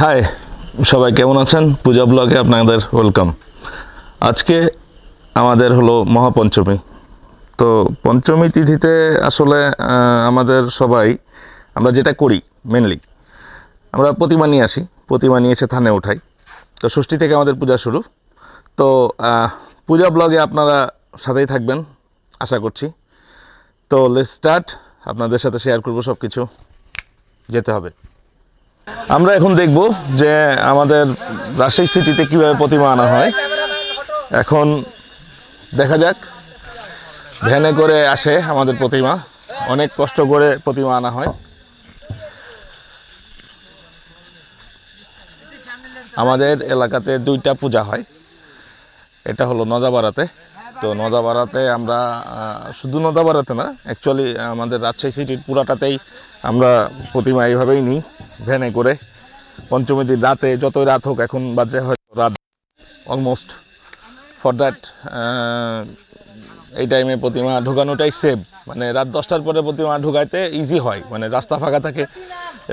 High সবাই কেমন আছেন? পূজা ব্লগে আপনাদের ওয়েলকাম আজকে আমাদের হলো মহাপঞ্চমী। তো পঞ্চমী তিথিতে আসলে আমাদের সবাই, আমরা যেটা করি মেনলি আমরা প্রতিমা নিয়ে আসি। প্রতিমা নিয়ে এসে থানে উঠাই। তো ষষ্ঠী থেকে আমাদের পূজা শুরু। তো পূজা ব্লগে আপনারা সাথেই থাকবেন, আশা করছি। তো লেট স্টার্ট আপনাদের সাথে শেয়ার করব সব কিছু যেতে হবে। আমরা এখন দেখব যে আমাদের রাজশাহী সিটিতে কীভাবে প্রতিমা আনা হয়। এখন দেখা যাক, ভ্যানে করে আসে আমাদের প্রতিমা। অনেক কষ্ট করে প্রতিমা আনা হয়। আমাদের এলাকাতে দুইটা পূজা হয়। এটা হলো নদাবাড়াতে তো নদাবাড়াতে আমরা শুধু নদাবাড়াতে না অ্যাকচুয়ালি আমাদের রাজশাহী সিটির পুরাটাতেই আমরা প্রতিমা এইভাবেই নিই, ভ্যানে করে। পঞ্চমী দিন রাতে যতই রাত হোক, এখন বাজে হয়তো রাত অলমোস্ট ফর দ্যাট এই টাইমে প্রতিমা ঢোকানোটাই সেভ মানে রাত দশটার পরে প্রতিমা ঢুকাইতে ইজি হয়। মানে রাস্তা ফাঁকা থাকে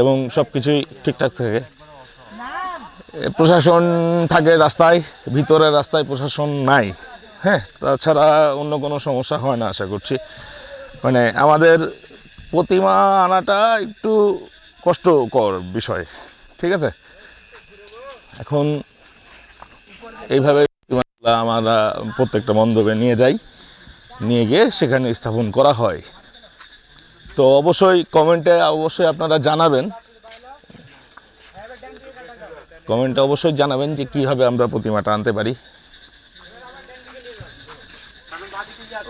এবং সব কিছুই ঠিকঠাক থাকে। প্রশাসন থাকে রাস্তায় ভিতরে রাস্তায় প্রশাসন নাই। হ্যাঁ তাছাড়া অন্য কোনো সমস্যা হয় না, আশা করছি। মানে আমাদের প্রতিমা আনাটা একটু কষ্টকর বিষয়, ঠিক আছে? এখন এইভাবে আমরা প্রত্যেকটা মণ্ডপে নিয়ে যাই, নিয়ে গিয়ে সেখানে স্থাপন করা হয়। তো অবশ্যই কমেন্টে অবশ্যই আপনারা জানাবেন। কমেন্টে অবশ্যই জানাবেন যে কীভাবে আমরা প্রতিমাটা আনতে পারি।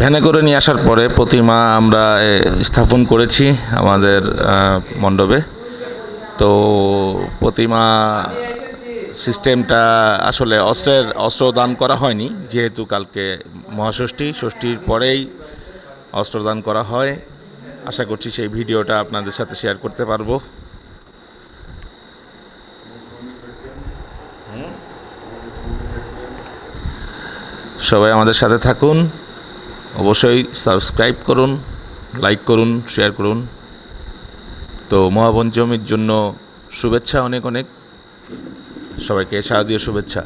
ভ্যানে করে নিয়ে আসার পরে প্রতিমা আমরা স্থাপন করেছি আমাদের মণ্ডপে। তো প্রতিমা সিস্টেমটা আসলে অস্ত্রের, অস্ত্র দান করা হয়নি, যেহেতু কালকে মহাষষ্ঠী, ষষ্ঠীর পরেই অস্ত্র দান করা হয়। আশা করছি সেই ভিডিওটা আপনাদের সাথে শেয়ার করতে পারব। সবাই আমাদের সাথে থাকুন। অবশ্যই সাবস্ক্রাইব করুন, লাইক করুন, শেয়ার করুন। তো মহাপঞ্চমীর জন্য শুভেচ্ছা অনেক অনেক। সবাইকে শারদীয় শুভেচ্ছা।